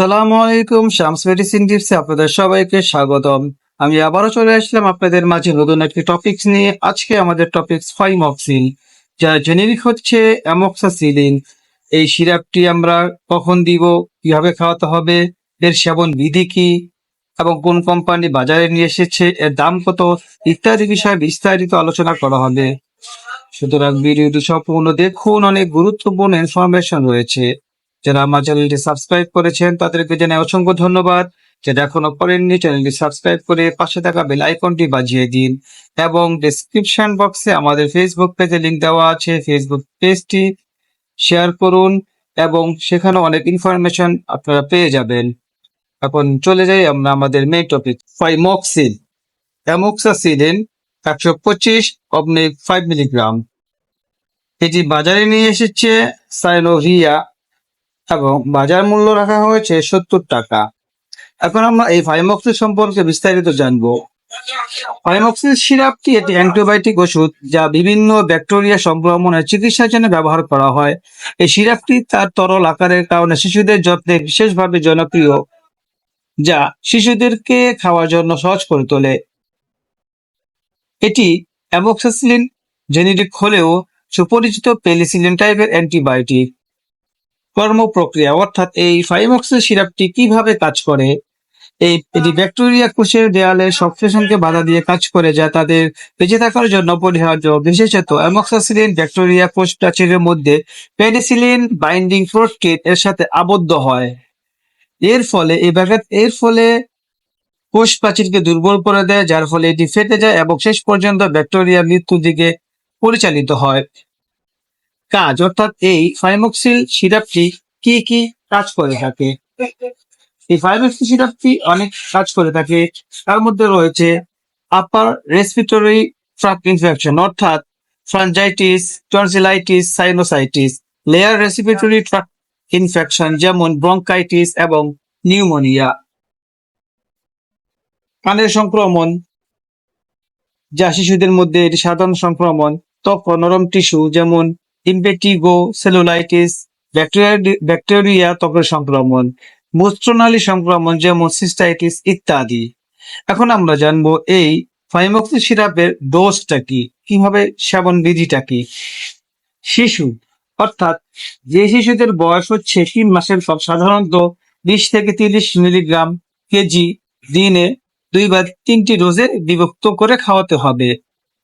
আসসালামু আলাইকুম, শামস মেডিসিন টিপসে আপনাদের সবাইকে স্বাগতম। আমি আবারও চলে আসলাম আপনাদের মাঝে নতুন একটি টপিকস নিয়ে। আজকে আমাদের টপিকস ফাইমক্সিল যা জেনেরিক হচ্ছে অ্যামক্সাসিলিন এই সিরাপটি আমরা কখন দিব, কীভাবে খাওয়াতে হবে, এর সেবন বিধি কি, এবং কোন কোম্পানি বাজারে নিয়ে এসেছে, এর দাম কত, ইত্যাদি বিষয়ে বিস্তারিত আলোচনা করা হবে। সুতরাং ভিডিওটি সম্পূর্ণ দেখুন, অনেক গুরুত্বপূর্ণ ইনফরমেশন রয়েছে। যারা আমার চ্যানেলটি সাবস্ক্রাইব করেছেন, তাদেরকে জানাই অসংখ্য ধন্যবাদ। যারা এখনও করেননি, চ্যানেলটি সাবস্ক্রাইব করে পাশে থাকা বেল আইকনটি বাজিয়ে দিন এবং ডেসক্রিপশন বক্সে আমাদের ফেসবুক পেজে লিংক দেওয়া আছে। ফেসবুক পেজটি শেয়ার করুন এবং সেখানে অনেক ইনফরমেশন আপনারা পেয়ে যাবেন। এখন চলে যাই আমরা আমাদের মেইন টপিক ফাইমক্সিল অ্যামোক্সাসিলিন একশো পঁচিশ অবলিক ফাইভ মিলিগ্রাম এটি বাজারে নিয়ে এসেছে সাইনোভিয়া এবং বাজার মূল্য রাখা হয়েছে সত্তর টাকা। এখন আমরা এই ফাইমক্সিল সম্পর্কে বিস্তারিত জানব। ফাইমক্সিল সিরাপটি একটি অ্যান্টিবায়োটিক ওষুধ যা বিভিন্ন ব্যাকটেরিয়া সংক্রমণের চিকিৎসার জন্য ব্যবহার করা হয়। এই সিরাপটি তার তরল আকারের কারণে শিশুদের যত্নে বিশেষভাবে জনপ্রিয়, যা শিশুদেরকে খাওয়ার জন্য সহজ করে তোলে। এটি অ্যামোক্সাসিলিন জেনেরিক হলেও সুপরিচিত পেলিসিলিন টাইপের অ্যান্টিবায়োটিক। কর্মপ্রক্রিয়া, অর্থাৎ এই ফাইমক্সিল সিরাপটি কীভাবে কাজ করে? এই এটি ব্যাকটেরিয়া কোষের দেয়ালে সংশ্লেষণকে বাধা দিয়ে কাজ করে যা তাদের বেঁচে থাকার জন্য অপরিহার্য বিশেষত অ্যামক্সাসিলিন ব্যাকটেরিয়া কোষ প্রাচীরের মধ্যে পেনিসিলিন বাইন্ডিং প্রোটিন এর সাথে আবদ্ধ হয়। এর ফলে, এই ব্যাঘাত, এর ফলে কোষ প্রাচীরকে দুর্বল করে দেয়, যার ফলে এটি ফেটে যায় এবং শেষ পর্যন্ত ব্যাকটেরিয়া মৃত্যুর দিকে পরিচালিত হয়। কাজ, অর্থাৎ এই ফাইমক্সিল সিরাপটি কি কি কাজ করে থাকে? এই ফাইমক্সিল সিরাপটি অনেক কাজ করে থাকে। তার মধ্যে রয়েছে আপার রেসপিরেটরি ট্রাক ইনফেকশন অর্থাৎ ফ্রাঞ্জাইটিস tonsillitis sinusitis layer respiratory tract infection যেমন ব্রঙ্কাইটিস এবং নিউমোনিয়া কানের সংক্রমণ, যা শিশুদের মধ্যে এটি সাধারণ সংক্রমণ ও নরম টিস্যু, যেমন ইম্পেটিগো সেলুলাইটিস ব্যাকটেরিয়া ত্বকের সংক্রমণ মূত্রনালী সংক্রমণ যেমন সিস্টাইটিস ইত্যাদি। এখন আমরা জানব এই ফাইমক্সি সিরাপের ডোজটা কি, কীভাবে সেবন বিধিটা কি? শিশু, অর্থাৎ যে শিশুদের বয়স হচ্ছে তিন মাসের সব সাধারণত বিশ থেকে তিরিশ মিলিগ্রাম কেজি দিনে দুই বা তিনটি ডোজে বিভক্ত করে খাওয়াতে হবে।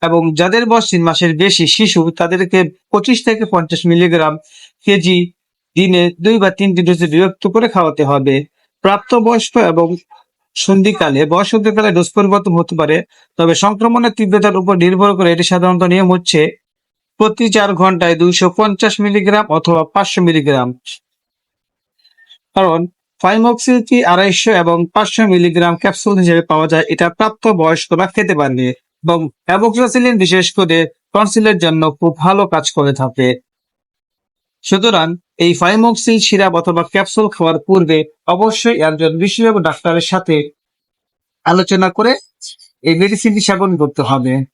এবং যাদের বয়স তিন মাসের বেশি শিশু, তাদেরকে পঁচিশ থেকে পঞ্চাশ মিলিগ্রাম কেজি দিনে দুই বা তিনটি ডোজে বিভক্ত করে খাওয়াতে হবে। প্রাপ্তবয়স্ক এবং সন্ধিকালে বয়স সন্ধিকালে ডোজ পরিবর্তন হতে পারে, তবে সংক্রমণের তীব্রতার উপর নির্ভর করে এটি সাধারণত নিয়ম হচ্ছে প্রতি চার ঘন্টায় দুইশো পঞ্চাশ মিলিগ্রাম অথবা পাঁচশো মিলিগ্রাম। কারণ ফাইমক্সিলটি আড়াইশো এবং পাঁচশো মিলিগ্রাম ক্যাপসুল হিসেবে পাওয়া যায়, এটা প্রাপ্ত বয়স্করা খেতে পারবে এবং অ্যাভোক্সাসিলিন বিশেষ করে টনসিলের জন্য খুব ভালো কাজ করে থাকে। সুতরাং এই ফাইমক্সিল সিরাপ অথবা ক্যাপসুল খাওয়ার পূর্বে অবশ্যই একজন বিশেষজ্ঞ ডাক্তারের সাথে আলোচনা করে এই মেডিসিনটি সেবন করতে হবে।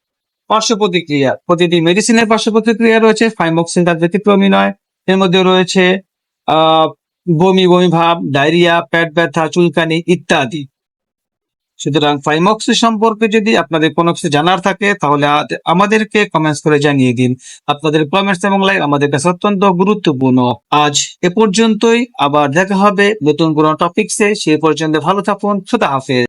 পার্শ্ব প্রতিক্রিয়া, প্রতিটি মেডিসিনের পার্শ্ব প্রতিক্রিয়া রয়েছে, ফাইমক্সিল তার ব্যতিক্রমী নয়। এর মধ্যে রয়েছে, আহ, বমি বমি ভাব, ডায়রিয়া, পেট ব্যথা, চুলকানি ইত্যাদি। সুতরাং ফাইমক্সি সম্পর্কে যদি আপনাদের কোনো কিছু জানার থাকে, তাহলে আমাদেরকে কমেন্টস করে জানিয়ে দিন। আপনাদের কমেন্টস এবং লাইক আমাদের কাছে অত্যন্ত গুরুত্বপূর্ণ। আজ এ পর্যন্তই, আবার দেখা হবে নতুন কোনো টপিকসে সে পর্যন্ত ভালো থাকুন সুতা হাফেজ।